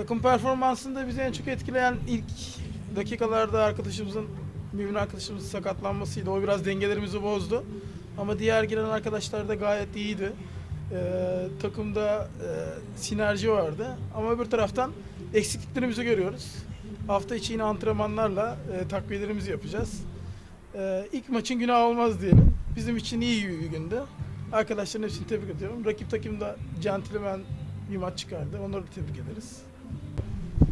Takım performansında bizi en çok etkileyen ilk dakikalarda arkadaşımızın, mümin arkadaşımızın sakatlanmasıydı. O biraz dengelerimizi bozdu. Ama diğer giren arkadaşlar da gayet iyiydi. Ee, takımda e, sinerji vardı. Ama öbür taraftan eksikliklerimizi görüyoruz. Hafta içi yine antrenmanlarla e, takviyelerimizi yapacağız. Ee, ilk maçın günah olmaz diyelim. Bizim için iyi bir gündü. Arkadaşların hepsini tebrik ediyorum. Rakip takım da centilmen bir maç çıkardı. Onları da tebrik ederiz.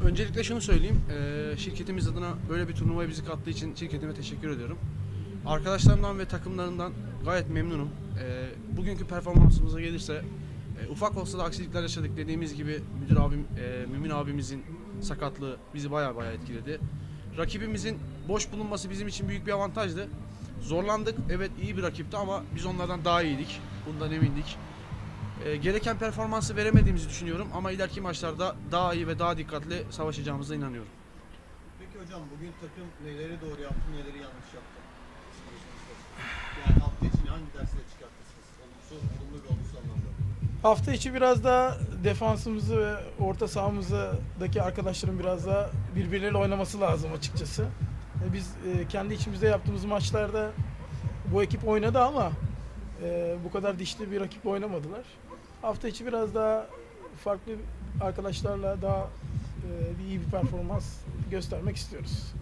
Öncelikle şunu söyleyeyim. eee, şirketimiz adına böyle bir turnuvaya bizi kattığı için şirketime teşekkür ediyorum. Arkadaşlarımdan ve takımlarından gayet memnunum. Eee, bugünkü performansımıza gelirse eee, ufak olsa da aksilikler yaşadık dediğimiz gibi müdür abim, eee, Mümin abimizin sakatlığı bizi baya baya etkiledi. Rakibimizin boş bulunması bizim için büyük bir avantajdı. Zorlandık. Evet iyi bir rakipti ama biz onlardan daha iyiydik. Bundan emindik. E, gereken performansı veremediğimizi düşünüyorum ama ileriki maçlarda daha iyi ve daha dikkatli savaşacağımıza inanıyorum. Peki hocam bugün takım neleri doğru yaptı, neleri yanlış yaptı? Yani hafta için hangi dersleri çıkartırsınız? Olumsuz, olumlu ve olumsuz anlamda. Hafta içi biraz daha defansımızı ve orta sahamızdaki arkadaşların biraz daha birbirleriyle oynaması lazım açıkçası. E, Biz e, kendi içimizde yaptığımız maçlarda bu ekip oynadı ama e, bu kadar dişli bir rakip oynamadılar. Hafta içi biraz daha farklı arkadaşlarla daha e, iyi bir performans göstermek istiyoruz.